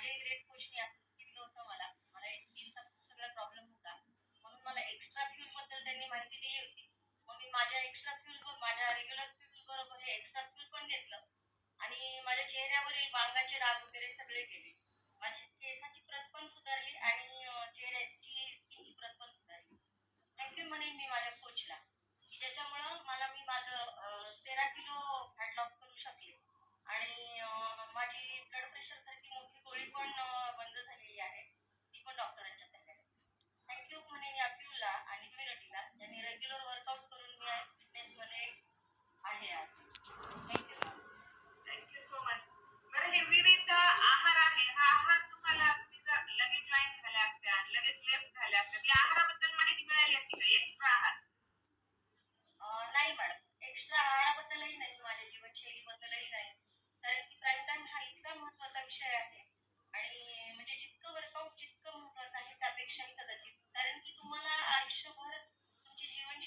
माझ्या ग्रेट कोचने असं सांगितलं होतं मला. मला स्किनचा खूप सगळा प्रॉब्लेम होता. म्हणून मला एक्स्ट्रा फ्युलबद्दल त्यांनी माहिती दिली होती. मग मी माझ्या एक्स्ट्रा फ्युल माझ्या रेग्युलर फ्युल बरोबर हे एक्स्ट्रा फ्युल पण घेतलं. आणि माझ्या चेहऱ्यावरील वांगाचे डाग वगैरे सगळे गेले. माझी केसाची प्रत पण सुधारली आणि चेहऱ्याची स्किनची प्रत पण सुधारली. थँक्यू म्हणेन मी माझ्या कोचला की ज्याच्यामुळं मला मी माझं तेरा किलो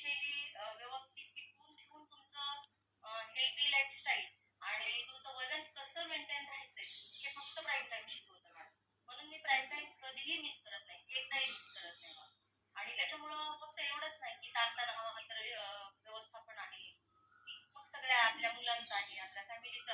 तुमची व्यवस्थित टिकून ठेवून तुमचं हेल्दी लाईफस्टाईल आणि तुमचं वजन कसं मेंटेन राहायचंय हे फक्त प्राईम टाइम शिकवतं मॅडम. म्हणून मी प्राईम टाइम कधीही मिस करत नाही एकदाही मिस करत नाही आणि त्याच्यामुळं फक्त एवढंच नाही की ताणतणाव व्यवस्थापन आहे. की मग सगळ्या आपल्या मुलांचं आहे आपल्या फॅमिलीचं